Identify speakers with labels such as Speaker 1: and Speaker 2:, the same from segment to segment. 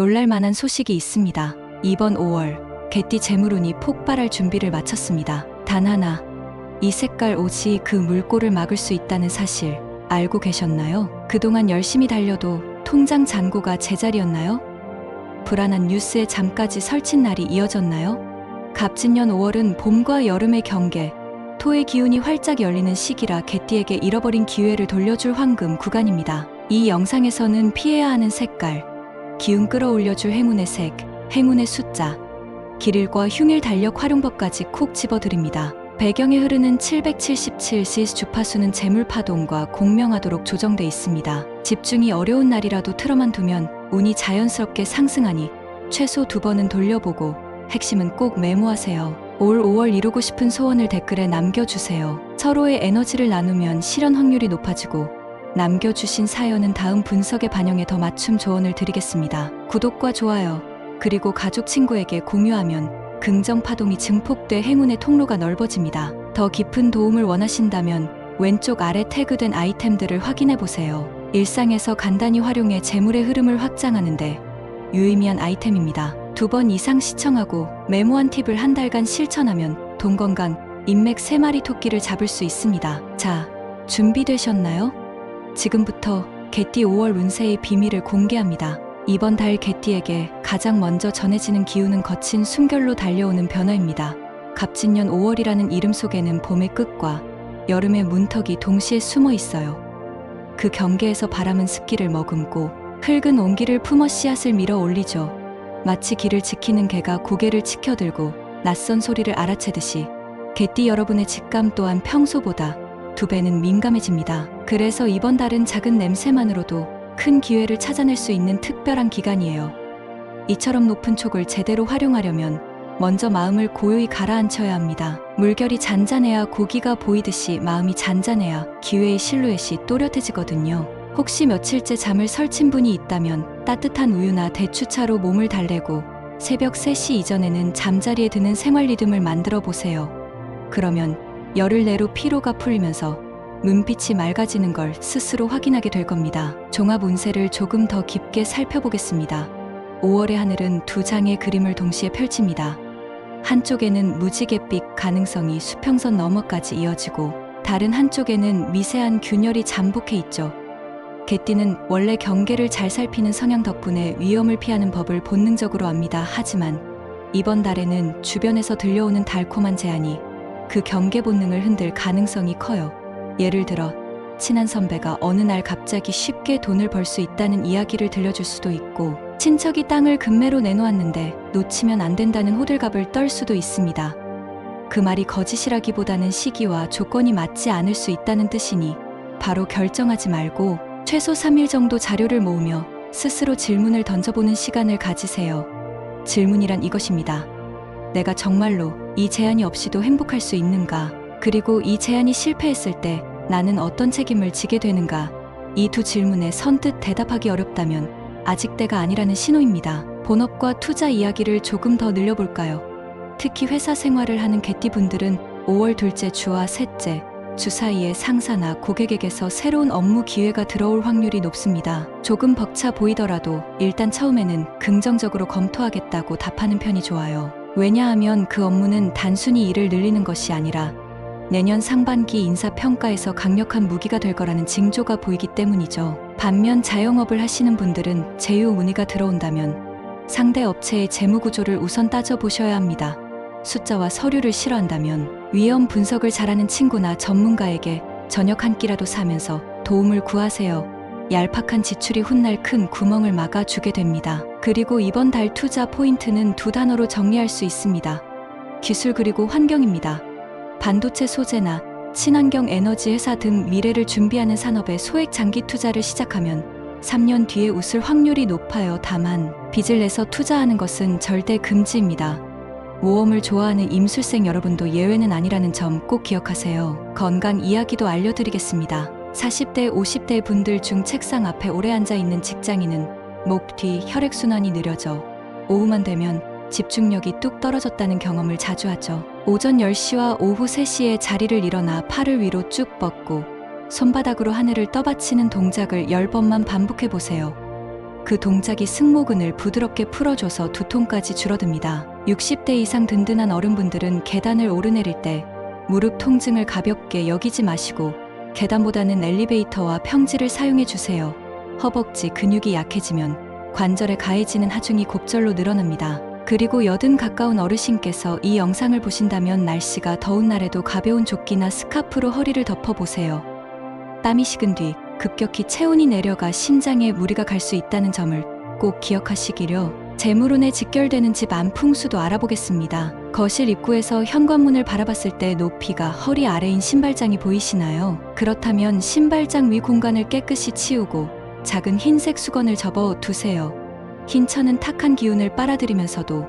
Speaker 1: 놀랄만한 소식이 있습니다. 이번 5월 개띠 재물운이 폭발할 준비를 마쳤습니다. 단 하나, 이 색깔 옷이 그 물꼬를 막을 수 있다는 사실 알고 계셨나요? 그동안 열심히 달려도 통장 잔고가 제자리였나요? 불안한 뉴스에 잠까지 설친 날이 이어졌나요? 갑진년 5월은 봄과 여름의 경계, 토의 기운이 활짝 열리는 시기라 개띠에게 잃어버린 기회를 돌려줄 황금 구간입니다. 이 영상에서는 피해야 하는 색깔, 기운 끌어올려줄 행운의 색, 행운의 숫자, 길일과 흉일 달력 활용법까지 콕 집어드립니다. 배경에 흐르는 777시 주파수는 재물 파동과 공명하도록 조정돼 있습니다. 집중이 어려운 날이라도 틀어만 두면 운이 자연스럽게 상승하니 최소 두 번은 돌려보고 핵심은 꼭 메모하세요. 올 5월 이루고 싶은 소원을 댓글에 남겨주세요. 서로의 에너지를 나누면 실현 확률이 높아지고 남겨주신 사연은 다음 분석에 반영해 더 맞춤 조언을 드리겠습니다. 구독과 좋아요, 그리고 가족 친구에게 공유하면 긍정 파동이 증폭돼 행운의 통로가 넓어집니다. 더 깊은 도움을 원하신다면 왼쪽 아래 태그된 아이템들을 확인해 보세요. 일상에서 간단히 활용해 재물의 흐름을 확장하는데 유의미한 아이템입니다. 두 번 이상 시청하고 메모한 팁을 한 달간 실천하면 돈 건강, 인맥 세 마리 토끼를 잡을 수 있습니다. 자, 준비되셨나요? 지금부터 개띠 5월 운세의 비밀을 공개합니다. 이번 달 개띠에게 가장 먼저 전해지는 기운은 거친 숨결로 달려오는 변화입니다. 갑진년 5월이라는 이름 속에는 봄의 끝과 여름의 문턱이 동시에 숨어 있어요. 그 경계에서 바람은 습기를 머금고 흙은 온기를 품어 씨앗을 밀어 올리죠. 마치 길을 지키는 개가 고개를 치켜들고 낯선 소리를 알아채듯이 개띠 여러분의 직감 또한 평소보다 두 배는 민감해집니다. 그래서 이번 달은 작은 냄새만으로도 큰 기회를 찾아낼 수 있는 특별한 기간이에요. 이처럼 높은 촉을 제대로 활용하려면 먼저 마음을 고요히 가라앉혀야 합니다. 물결이 잔잔해야 고기가 보이듯이 마음이 잔잔해야 기회의 실루엣이 또렷해지거든요. 혹시 며칠째 잠을 설친 분이 있다면 따뜻한 우유나 대추차로 몸을 달래고 새벽 3시 이전에는 잠자리에 드는 생활 리듬을 만들어 보세요. 그러면 열흘 내로 피로가 풀리면서 눈빛이 맑아지는 걸 스스로 확인하게 될 겁니다. 종합 운세를 조금 더 깊게 살펴보겠습니다. 5월의 하늘은 두 장의 그림을 동시에 펼칩니다. 한쪽에는 무지갯빛 가능성이 수평선 너머까지 이어지고 다른 한쪽에는 미세한 균열이 잠복해 있죠. 개띠는 원래 경계를 잘 살피는 성향 덕분에 위험을 피하는 법을 본능적으로 압니다. 하지만 이번 달에는 주변에서 들려오는 달콤한 제안이 그 경계 본능을 흔들 가능성이 커요. 예를 들어 친한 선배가 어느 날 갑자기 쉽게 돈을 벌 수 있다는 이야기를 들려줄 수도 있고 친척이 땅을 금매로 내놓았는데 놓치면 안 된다는 호들갑을 떨 수도 있습니다. 그 말이 거짓이라기보다는 시기와 조건이 맞지 않을 수 있다는 뜻이니 바로 결정하지 말고 최소 3일 정도 자료를 모으며 스스로 질문을 던져보는 시간을 가지세요. 질문이란 이것입니다. 내가 정말로 이 제안이 없이도 행복할 수 있는가? 그리고 이 제안이 실패했을 때 나는 어떤 책임을 지게 되는가? 이 두 질문에 선뜻 대답하기 어렵다면 아직 때가 아니라는 신호입니다. 본업과 투자 이야기를 조금 더 늘려볼까요? 특히 회사 생활을 하는 개띠분들은 5월 둘째 주와 셋째 주 사이에 상사나 고객에게서 새로운 업무 기회가 들어올 확률이 높습니다. 조금 벅차 보이더라도 일단 처음에는 긍정적으로 검토하겠다고 답하는 편이 좋아요. 왜냐하면 그 업무는 단순히 일을 늘리는 것이 아니라 내년 상반기 인사평가에서 강력한 무기가 될 거라는 징조가 보이기 때문이죠. 반면 자영업을 하시는 분들은 제휴 문의가 들어온다면 상대 업체의 재무 구조를 우선 따져보셔야 합니다. 숫자와 서류를 싫어한다면 위험 분석을 잘하는 친구나 전문가에게 저녁 한 끼라도 사면서 도움을 구하세요. 얄팍한 지출이 훗날 큰 구멍을 막아주게 됩니다. 그리고 이번 달 투자 포인트는 두 단어로 정리할 수 있습니다. 기술 그리고 환경입니다. 반도체 소재나 친환경 에너지 회사 등 미래를 준비하는 산업에 소액 장기 투자를 시작하면 3년 뒤에 웃을 확률이 높아요. 다만 빚을 내서 투자하는 것은 절대 금지입니다. 모험을 좋아하는 임술생 여러분도 예외는 아니라는 점 꼭 기억하세요. 건강 이야기도 알려드리겠습니다. 40대, 50대 분들 중 책상 앞에 오래 앉아 있는 직장인은 목 뒤 혈액순환이 느려져 오후만 되면 집중력이 뚝 떨어졌다는 경험을 자주 하죠. 오전 10시와 오후 3시에 자리를 일어나 팔을 위로 쭉 뻗고 손바닥으로 하늘을 떠받치는 동작을 10번만 반복해 보세요. 그 동작이 승모근을 부드럽게 풀어줘서 두통까지 줄어듭니다. 60대 이상 든든한 어른분들은 계단을 오르내릴 때 무릎 통증을 가볍게 여기지 마시고 계단보다는 엘리베이터와 평지를 사용해 주세요. 허벅지 근육이 약해지면 관절에 가해지는 하중이 곱절로 늘어납니다. 그리고 여든 가까운 어르신께서 이 영상을 보신다면 날씨가 더운 날에도 가벼운 조끼나 스카프로 허리를 덮어보세요. 땀이 식은 뒤 급격히 체온이 내려가 심장에 무리가 갈 수 있다는 점을 꼭 기억하시기려 재물운에 직결되는 집 안풍수도 알아보겠습니다. 거실 입구에서 현관문을 바라봤을 때 높이가 허리 아래인 신발장이 보이시나요? 그렇다면 신발장 위 공간을 깨끗이 치우고 작은 흰색 수건을 접어 두세요. 흰 천은 탁한 기운을 빨아들이면서도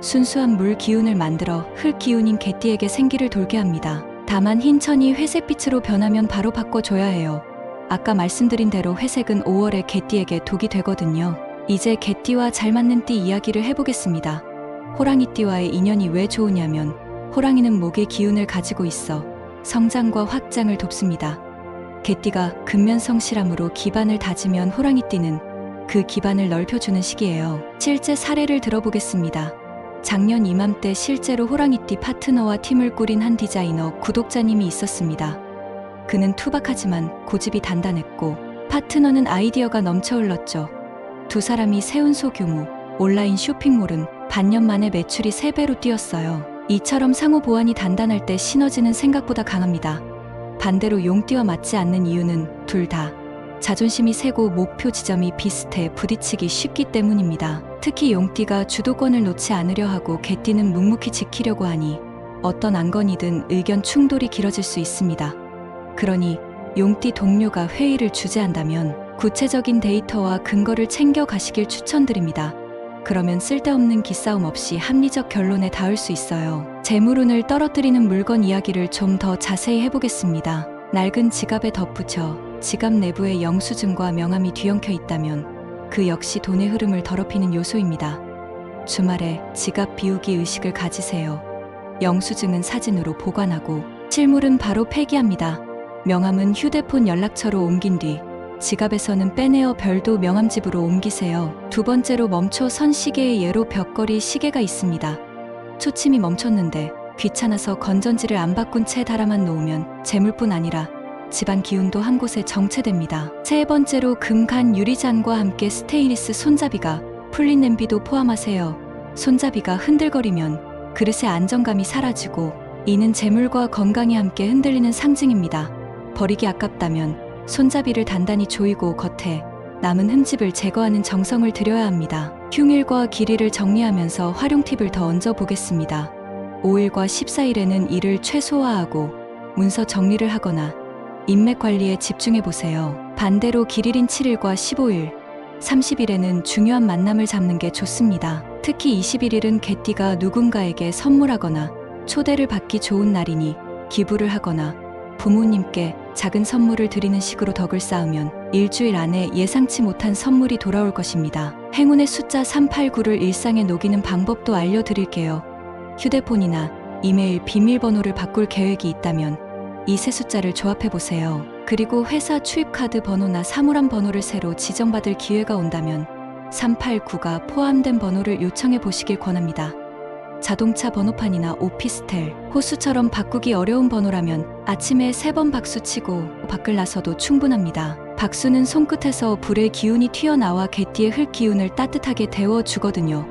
Speaker 1: 순수한 물 기운을 만들어 흙 기운인 개띠에게 생기를 돌게 합니다. 다만 흰 천이 회색빛으로 변하면 바로 바꿔줘야 해요. 아까 말씀드린 대로 회색은 5월에 개띠에게 독이 되거든요. 이제 개띠와 잘 맞는 띠 이야기를 해보겠습니다. 호랑이띠와의 인연이 왜 좋으냐면 호랑이는 목의 기운을 가지고 있어 성장과 확장을 돕습니다. 개띠가 근면 성실함으로 기반을 다지면 호랑이띠는 그 기반을 넓혀주는 시기예요. 실제 사례를 들어보겠습니다. 작년 이맘때 실제로 호랑이띠 파트너와 팀을 꾸린 한 디자이너 구독자님이 있었습니다. 그는 투박하지만 고집이 단단했고 파트너는 아이디어가 넘쳐 흘렀죠. 두 사람이 세운 소규모 온라인 쇼핑몰은 반년 만에 매출이 3배로 뛰었어요. 이처럼 상호 보완이 단단할 때 시너지는 생각보다 강합니다. 반대로 용띠와 맞지 않는 이유는 둘 다 자존심이 세고 목표 지점이 비슷해 부딪히기 쉽기 때문입니다. 특히 용띠가 주도권을 놓지 않으려 하고 개띠는 묵묵히 지키려고 하니 어떤 안건이든 의견 충돌이 길어질 수 있습니다. 그러니 용띠 동료가 회의를 주재한다면 구체적인 데이터와 근거를 챙겨 가시길 추천드립니다. 그러면 쓸데없는 기싸움 없이 합리적 결론에 닿을 수 있어요. 재물운을 떨어뜨리는 물건 이야기를 좀 더 자세히 해보겠습니다. 낡은 지갑에 덧붙여 지갑 내부에 영수증과 명함이 뒤엉켜 있다면 그 역시 돈의 흐름을 더럽히는 요소입니다. 주말에 지갑 비우기 의식을 가지세요. 영수증은 사진으로 보관하고 실물은 바로 폐기합니다. 명함은 휴대폰 연락처로 옮긴 뒤 지갑에서는 빼내어 별도 명함집으로 옮기세요. 두 번째로 멈춰 선 시계의 예로 벽걸이 시계가 있습니다. 초침이 멈췄는데 귀찮아서 건전지를 안 바꾼 채 달아만 놓으면 재물뿐 아니라 집안 기운도 한 곳에 정체됩니다. 세 번째로 금간 유리잔과 함께 스테인리스 손잡이가 풀린 냄비도 포함하세요. 손잡이가 흔들거리면 그릇의 안정감이 사라지고 이는 재물과 건강이 함께 흔들리는 상징입니다. 버리기 아깝다면 손잡이를 단단히 조이고 겉에 남은 흠집을 제거하는 정성을 들여야 합니다. 흉일과 길이를 정리하면서 활용 팁을 더 얹어 보겠습니다. 5일과 14일에는 일을 최소화하고 문서 정리를 하거나 인맥 관리에 집중해 보세요. 반대로 길일인 7일과 15일, 30일에는 중요한 만남을 잡는 게 좋습니다. 특히 21일은 개띠가 누군가에게 선물하거나 초대를 받기 좋은 날이니 기부를 하거나 부모님께 작은 선물을 드리는 식으로 덕을 쌓으면 일주일 안에 예상치 못한 선물이 돌아올 것입니다. 행운의 숫자 389를 일상에 녹이는 방법도 알려드릴게요. 휴대폰이나 이메일 비밀번호를 바꿀 계획이 있다면 이 세 숫자를 조합해 보세요. 그리고 회사 출입카드 번호나 사물함 번호를 새로 지정받을 기회가 온다면 389가 포함된 번호를 요청해 보시길 권합니다. 자동차 번호판이나 오피스텔, 호수처럼 바꾸기 어려운 번호라면 아침에 세 번 박수 치고 밖을 나서도 충분합니다. 박수는 손끝에서 불의 기운이 튀어나와 개띠의 흙 기운을 따뜻하게 데워 주거든요.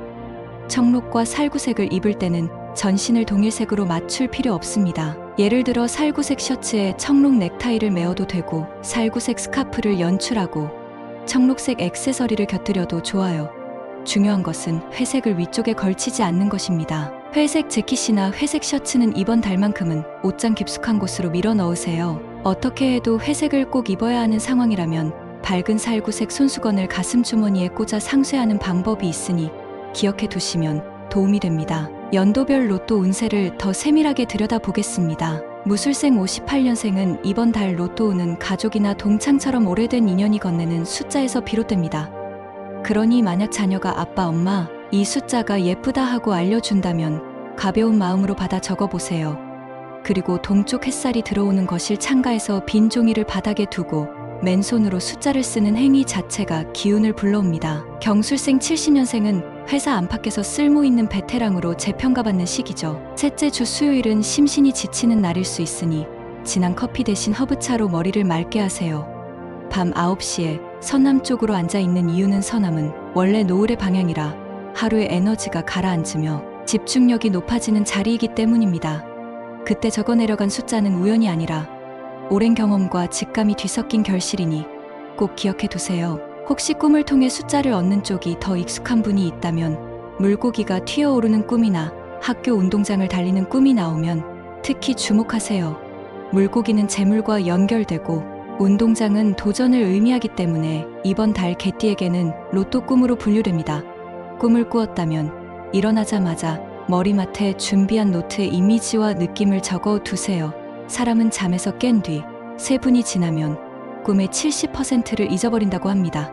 Speaker 1: 청록과 살구색을 입을 때는 전신을 동일색으로 맞출 필요 없습니다. 예를 들어 살구색 셔츠에 청록 넥타이를 메어도 되고 살구색 스카프를 연출하고 청록색 액세서리를 곁들여도 좋아요. 중요한 것은 회색을 위쪽에 걸치지 않는 것입니다. 회색 재킷이나 회색 셔츠는 이번 달만큼은 옷장 깊숙한 곳으로 밀어 넣으세요. 어떻게 해도 회색을 꼭 입어야 하는 상황이라면 밝은 살구색 손수건을 가슴 주머니에 꽂아 상쇄하는 방법이 있으니 기억해 두시면 도움이 됩니다. 연도별 로또 운세를 더 세밀하게 들여다보겠습니다. 무술생 58년생은 이번 달 로또 운은 가족이나 동창처럼 오래된 인연이 건네는 숫자에서 비롯됩니다. 그러니 만약 자녀가 아빠, 엄마, 이 숫자가 예쁘다 하고 알려준다면 가벼운 마음으로 받아 적어보세요. 그리고 동쪽 햇살이 들어오는 거실 창가에서 빈 종이를 바닥에 두고 맨손으로 숫자를 쓰는 행위 자체가 기운을 불러옵니다. 경술생 70년생은 회사 안팎에서 쓸모 있는 베테랑으로 재평가받는 시기죠. 셋째 주 수요일은 심신이 지치는 날일 수 있으니 진한 커피 대신 허브차로 머리를 맑게 하세요. 밤 9시에 서남 쪽으로 앉아 있는 이유는 서남은 원래 노을의 방향이라 하루의 에너지가 가라앉으며 집중력이 높아지는 자리이기 때문입니다. 그때 적어 내려간 숫자는 우연이 아니라 오랜 경험과 직감이 뒤섞인 결실이니 꼭 기억해 두세요. 혹시 꿈을 통해 숫자를 얻는 쪽이 더 익숙한 분이 있다면 물고기가 튀어오르는 꿈이나 학교 운동장을 달리는 꿈이 나오면 특히 주목하세요. 물고기는 재물과 연결되고 운동장은 도전을 의미하기 때문에 이번 달 개띠에게는 로또 꿈으로 분류됩니다. 꿈을 꾸었다면 일어나자마자 머리맡에 준비한 노트에 이미지와 느낌을 적어 두세요. 사람은 잠에서 깬뒤세 분이 지나면 꿈의 70%를 잊어버린다고 합니다.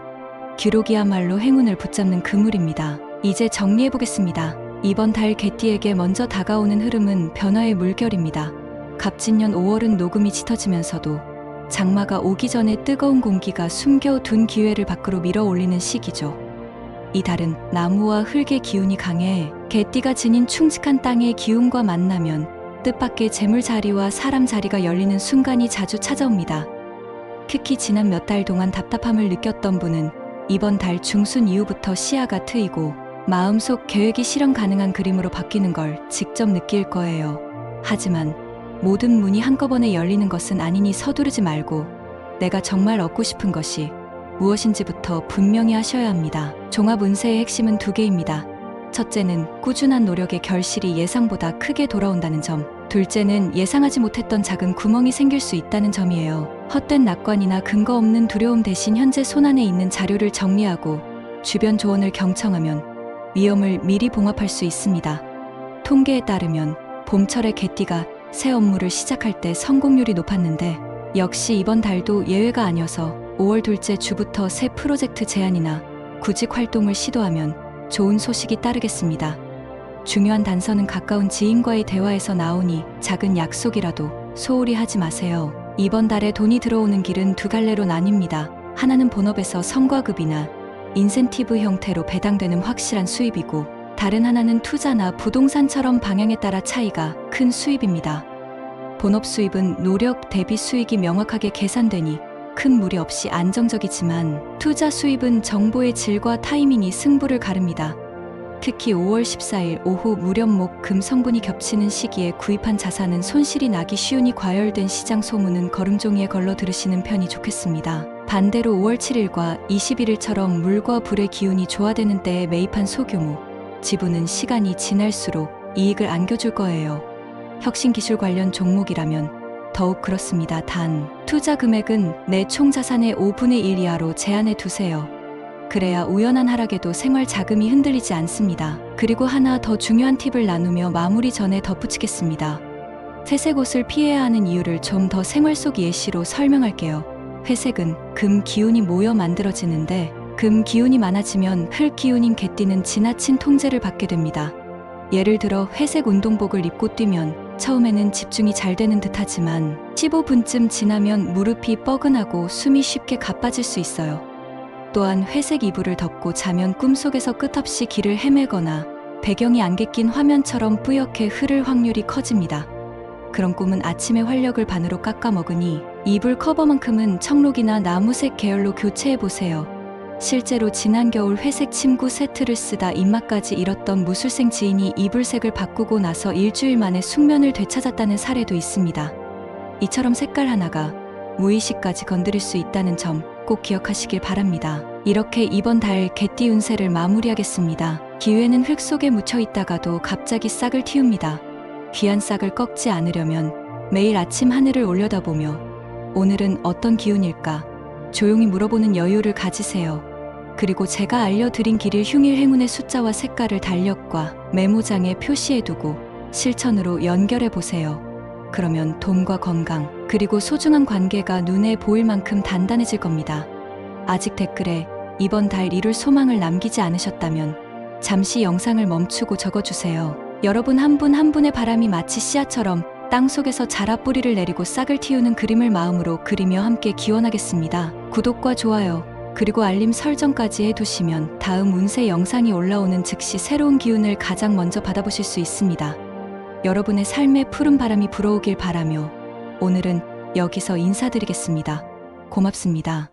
Speaker 1: 기록이야말로 행운을 붙잡는 그물입니다. 이제 정리해 보겠습니다. 이번 달 개띠에게 먼저 다가오는 흐름은 변화의 물결입니다. 갑진년 5월은 녹음이 짙어지면서도 장마가 오기 전에 뜨거운 공기가 숨겨둔 기회를 밖으로 밀어 올리는 시기죠. 이 달은 나무와 흙의 기운이 강해 개띠가 지닌 충직한 땅의 기운과 만나면 뜻밖의 재물 자리와 사람 자리가 열리는 순간이 자주 찾아옵니다. 특히 지난 몇 달 동안 답답함을 느꼈던 분은 이번 달 중순 이후부터 시야가 트이고 마음속 계획이 실현 가능한 그림으로 바뀌는 걸 직접 느낄 거예요. 하지만 모든 문이 한꺼번에 열리는 것은 아니니 서두르지 말고 내가 정말 얻고 싶은 것이 무엇인지부터 분명히 하셔야 합니다. 종합 운세의 핵심은 두 개입니다. 첫째는 꾸준한 노력의 결실이 예상보다 크게 돌아온다는 점. 둘째는 예상하지 못했던 작은 구멍이 생길 수 있다는 점이에요. 헛된 낙관이나 근거 없는 두려움 대신 현재 손안에 있는 자료를 정리하고 주변 조언을 경청하면 위험을 미리 봉합할 수 있습니다. 통계에 따르면 봄철의 개띠가 새 업무를 시작할 때 성공률이 높았는데 역시 이번 달도 예외가 아니어서 5월 둘째 주부터 새 프로젝트 제안이나 구직 활동을 시도하면 좋은 소식이 따르겠습니다. 중요한 단서는 가까운 지인과의 대화에서 나오니 작은 약속이라도 소홀히 하지 마세요. 이번 달에 돈이 들어오는 길은 두 갈래로 나뉩니다. 하나는 본업에서 성과급이나 인센티브 형태로 배당되는 확실한 수입이고 다른 하나는 투자나 부동산처럼 방향에 따라 차이가 큰 수입입니다. 본업 수입은 노력 대비 수익이 명확하게 계산되니 큰 무리 없이 안정적이지만 투자 수입은 정보의 질과 타이밍이 승부를 가릅니다. 특히 5월 14일 오후 무렵목 금 성분이 겹치는 시기에 구입한 자산은 손실이 나기 쉬우니 과열된 시장 소문은 걸음종이에 걸러 들으시는 편이 좋겠습니다. 반대로 5월 7일과 21일처럼 물과 불의 기운이 조화되는 때에 매입한 소규모 지분은 시간이 지날수록 이익을 안겨줄 거예요. 혁신 기술 관련 종목이라면 더욱 그렇습니다. 단, 투자 금액은 내 총 자산의 5분의 1 이하로 제한해 두세요. 그래야 우연한 하락에도 생활 자금이 흔들리지 않습니다. 그리고 하나 더 중요한 팁을 나누며 마무리 전에 덧붙이겠습니다. 회색 옷을 피해야 하는 이유를 좀 더 생활 속 예시로 설명할게요. 회색은 금 기운이 모여 만들어지는데 금 기운이 많아지면 흙 기운인 개띠는 지나친 통제를 받게 됩니다. 예를 들어 회색 운동복을 입고 뛰면 처음에는 집중이 잘 되는 듯 하지만 15분쯤 지나면 무릎이 뻐근하고 숨이 쉽게 가빠질 수 있어요. 또한 회색 이불을 덮고 자면 꿈속에서 끝없이 길을 헤매거나 배경이 안개 낀 화면처럼 뿌옇게 흐를 확률이 커집니다. 그런 꿈은 아침에 활력을 반으로 깎아 먹으니 이불 커버만큼은 청록이나 나무색 계열로 교체해 보세요. 실제로 지난 겨울 회색 침구 세트를 쓰다 입맛까지 잃었던 무술생 지인이 이불색을 바꾸고 나서 일주일 만에 숙면을 되찾았다는 사례도 있습니다. 이처럼 색깔 하나가 무의식까지 건드릴 수 있다는 점 꼭 기억하시길 바랍니다. 이렇게 이번 달 개띠 운세를 마무리하겠습니다. 기회는 흙 속에 묻혀 있다가도 갑자기 싹을 틔웁니다. 귀한 싹을 꺾지 않으려면 매일 아침 하늘을 올려다보며 오늘은 어떤 기운일까 조용히 물어보는 여유를 가지세요. 그리고 제가 알려드린 길일 흉일 행운의 숫자와 색깔을 달력과 메모장에 표시해두고 실천으로 연결해 보세요. 그러면 돈과 건강, 그리고 소중한 관계가 눈에 보일 만큼 단단해질 겁니다. 아직 댓글에 이번 달 이룰 소망을 남기지 않으셨다면 잠시 영상을 멈추고 적어주세요. 여러분 한 분한 분의 바람이 마치 씨앗처럼 땅 속에서 자라 뿌리를 내리고 싹을 틔우는 그림을 마음으로 그리며 함께 기원하겠습니다. 구독과 좋아요, 그리고 알림 설정까지 해두시면 다음 운세 영상이 올라오는 즉시 새로운 기운을 가장 먼저 받아보실 수 있습니다. 여러분의 삶에 푸른 바람이 불어오길 바라며 오늘은 여기서 인사드리겠습니다. 고맙습니다.